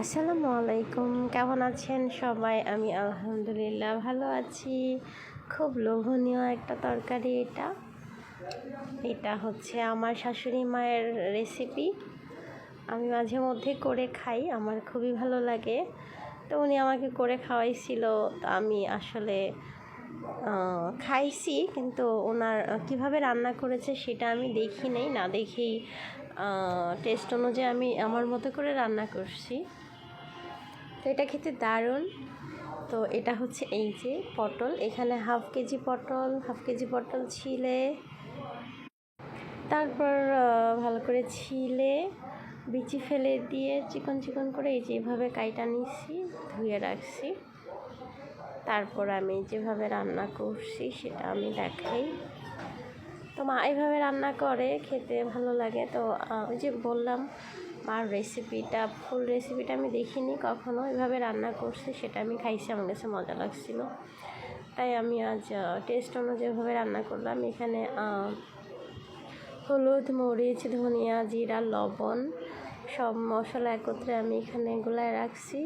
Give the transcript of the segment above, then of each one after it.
আসসালামু আলাইকুম। কেমন আছেন সবাই? আমি আলহামদুলিল্লাহ ভালো আছি। খুব লোভনীয় একটা তরকারি এটা। এটা হচ্ছে আমার শাশুড়ি মায়ের রেসিপি আমি মাঝে মধ্যে করে খাই, আমার খুবই ভালো লাগে। তো উনি আমাকে করে খাওয়াইছিল, তো আমি আসলে খাইছি, কিন্তু ওনার কীভাবে রান্না করেছে সেটা আমি দেখি নেই। না দেখেই টেস্ট অনুযায়ী আমি আমার মতো করে রান্না করছি। তো এটা খেতে দারুণ। তো এটা হচ্ছে এই যে পটল। এখানে হাফ কেজি পটল, হাফ কেজি পটল ছিলে। তারপর ভালো করে ছিলে। বিচি ফেলে দিয়ে চিকন চিকন করে এই যেভাবে কাইটা নিছি ধুয়ে রাখছি। তারপর আমি যেভাবে রান্না করছি সেটা আমি দেখাই। তো মা এইভাবে রান্না করে, খেতে ভালো লাগে। তো ওই যে বললাম মার রেসিপিটা ফুল রেসিপিটা আমি দেখিনি কখনো। এভাবে রান্না করছি, সেটা আমি খাইছি, আমার কাছে মজা লাগছিল। তাই আমি আজ টেস্ট অনুযায়ীভাবে রান্না করলাম। এখানে হলুদ, মরিচ, ধনিয়া, জিরা, লবণ সব মশলা একত্রে আমি এখানে গুলায় রাখছি।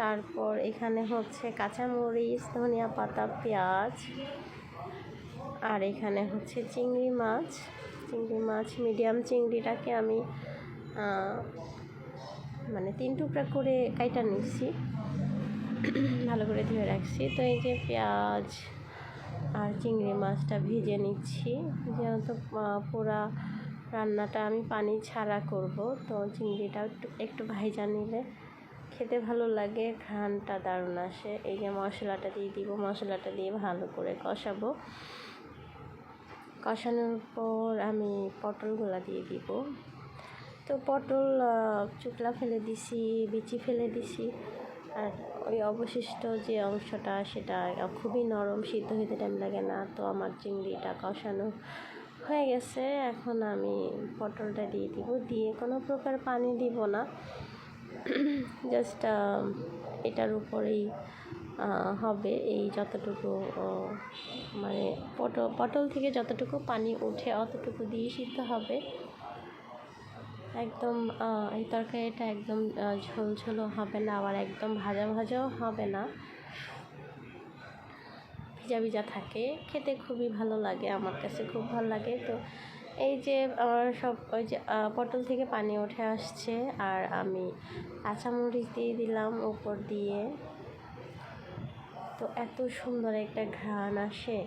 তারপর এখানে হচ্ছে কাঁচামরিচ, ধনিয়া পাতা, পেঁয়াজ, আর এখানে হচ্ছে চিংড়ি মাছ। চিংড়ি মাছ, মিডিয়াম চিংড়িটাকে আমি মানে তিন টুকরা করে কাইটা নিচ্ছি। ভালো করে ধুয়ে রাখছি। তো এই যে পেঁয়াজ আর চিংড়ি মাছটা ভেজে নিচ্ছি। যেহেতু পুরা রান্নাটা আমি পানি ছাড়া করব, তো চিংড়িটা একটু একটু ভাইজা নিলে খেতে ভালো লাগে ঘ্রানটা দারুণ আসে। এই যে মশলাটা দিয়ে দিব, মশলাটা দিয়ে ভালো করে কষাবো। কষানোর পর আমি পটলগুলা দিয়ে দিব। তো পটল চুকলা ফেলে দিছি, বিচি ফেলে দিছি। আর ওই অবশিষ্ট যে অংশটা, সেটা খুবই নরম, সিদ্ধ হইতে টাইম লাগে না। তো আমার চিংড়িটা কষানো হয়ে গেছে। এখন আমি পটলটা দিয়ে দিব। দিয়ে কোনো প্রকার পানি দিব না। জাস্ট এটার উপরেই হবে এই যতটুকু মানে পটল পটল থেকে যতটুকু পানি ওঠে অতটুকু দিয়ে সিদ্ধ হবে। একদম এই তরকারিটা একদম ঝোল ঝোলও হবে না, আবার একদম ভাজা ভাজাও হবে না। ভিজা ভিজা থাকে, খেতে খুবই ভালো লাগে, আমার কাছে খুব ভালো লাগে। তো এই যে আমার সব, ওই যে পটল থেকে পানি উঠে আসছে, আর আমি কাঁচামরিচ দিয়ে দিলাম উপর দিয়ে। তো এত সুন্দর একটা ঘ্রাণ আসে।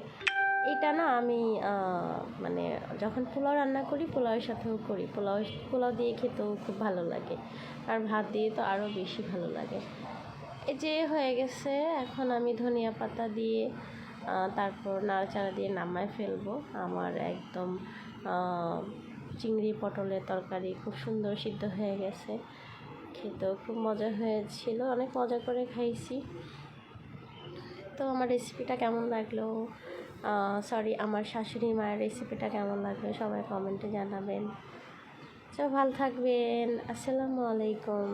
এটা না আমি মানে যখন পোলাও রান্না করি, পোলাওয়ের সাথেও করি। পোলাও পোলাও দিয়ে খেতেও খুব ভালো লাগে। আর ভাত দিয়ে তো আরও বেশি ভালো লাগে। এই যে হয়ে গেছে, এখন আমি ধনিয়া পাতা দিয়ে তারপর নাড়াচাড়া দিয়ে নামায় ফেলব। আমার একদম চিংড়ি পটলের তরকারি খুব সুন্দর সিদ্ধ হয়ে গেছে। খেতেও খুব মজা হয়েছিল। অনেক মজা করে খাইছি। তো আমার রেসিপিটা কেমন লাগল? সরি আমার শাশুড়ি মায়ের রেসিপিটা কেমন লাগল? সবাই কমেন্টে জানাবেন। সব ভালো থাকবেন। আসসালামু আলাইকুম।